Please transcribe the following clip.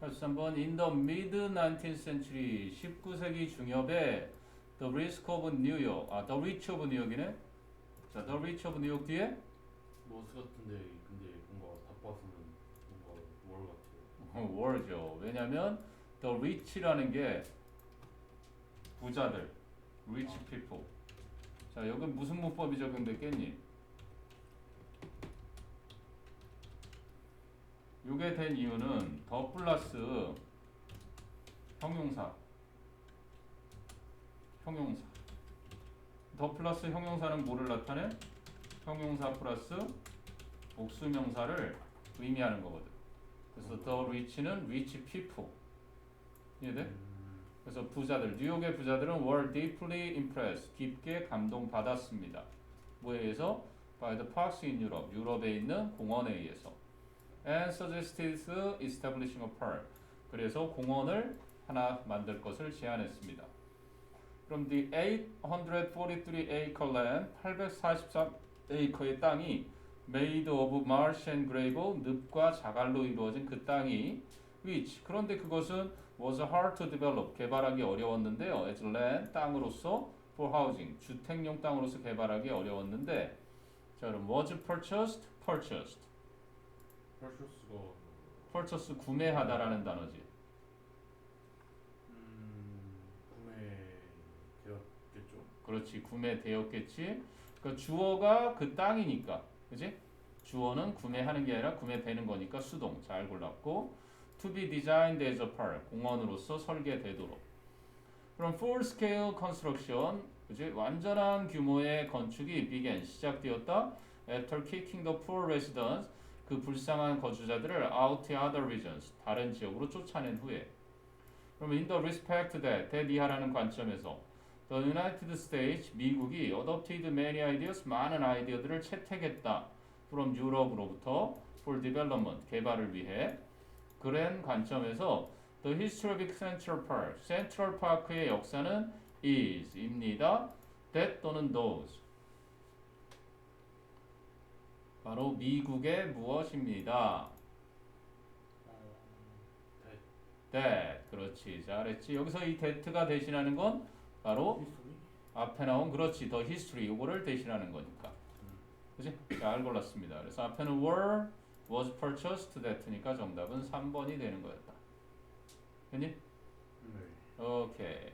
그래서 한번 in the mid 19th century 19세기 중엽에 the risk of New York 아 the rich of New York이네 자 the rich of New York 뒤에 머스 같은데 근데 뭔가 바빠서는 뭔가 월 같아요. war죠 왜냐면 the rich라는 게 부자들 rich 아. people 자 여기 무슨 문법이 적용됐겠니 요게 된 이유는 더 플러스 형용사. 형용사. 더 플러스 형용사는 뭐를 나타내? 형용사 플러스 복수명사를 의미하는 거거든. 그래서 the rich는 rich people. 이해돼? 음, 그래서 부자들 뉴욕의 부자들은 were deeply impressed. 깊게 감동받았습니다. 뭐에 의해서? by the parks in Europe. 유럽에 있는 공원에 의해서 and suggested establishing a park 그래서 공원을 하나 만들 것을 제안했습니다 그럼 the 843 acre land 843에이커의 땅이 made of marsh and gravel 늪과 자갈로 이루어진 그 땅이 which 그런데 그것은 was hard to develop 개발하기 어려웠는데요. as land 땅으로서 for housing 주택용 땅으로서 개발하기 어려웠는데 자 그럼 was purchased purchased 펄쇼스가 purchase 구매하다라는 단어지. 음 구매되었겠죠. 그렇지 구매되었겠지. 그 주어가 그 땅이니까 그지? 주어는 구매하는 게 아니라 구매되는 거니까 수동 잘 골랐고 to be designed as a park 공원으로서 설계되도록 그럼 full scale construction 그지? 완전한 규모의 건축이 began 시작되었다 after kicking the poor residents 그 불쌍한 거주자들을 out to other regions 다른 지역으로 쫓아낸 후에 그럼 in the respect that 이하라는 관점에서 The United States 미국이 adopted many ideas 많은 아이디어들을 채택했다. from Europe로부터 for development 개발을 위해 그런 관점에서 the history of Central Park Central Park의 역사는 is입니다. that 또는 those 바로 미국의 무엇입니다. that 그렇지 잘했지 여기서 이 that가 대신하는 건 바로? 앞에 나온 그렇지 더 히스토리 이거를 대신하는 거니까 음. 그지? 잘 골랐습니다 그래서 앞에는 were was purchased that니까 정답은 3번이 되는 거였다 됐니? 네. 오케이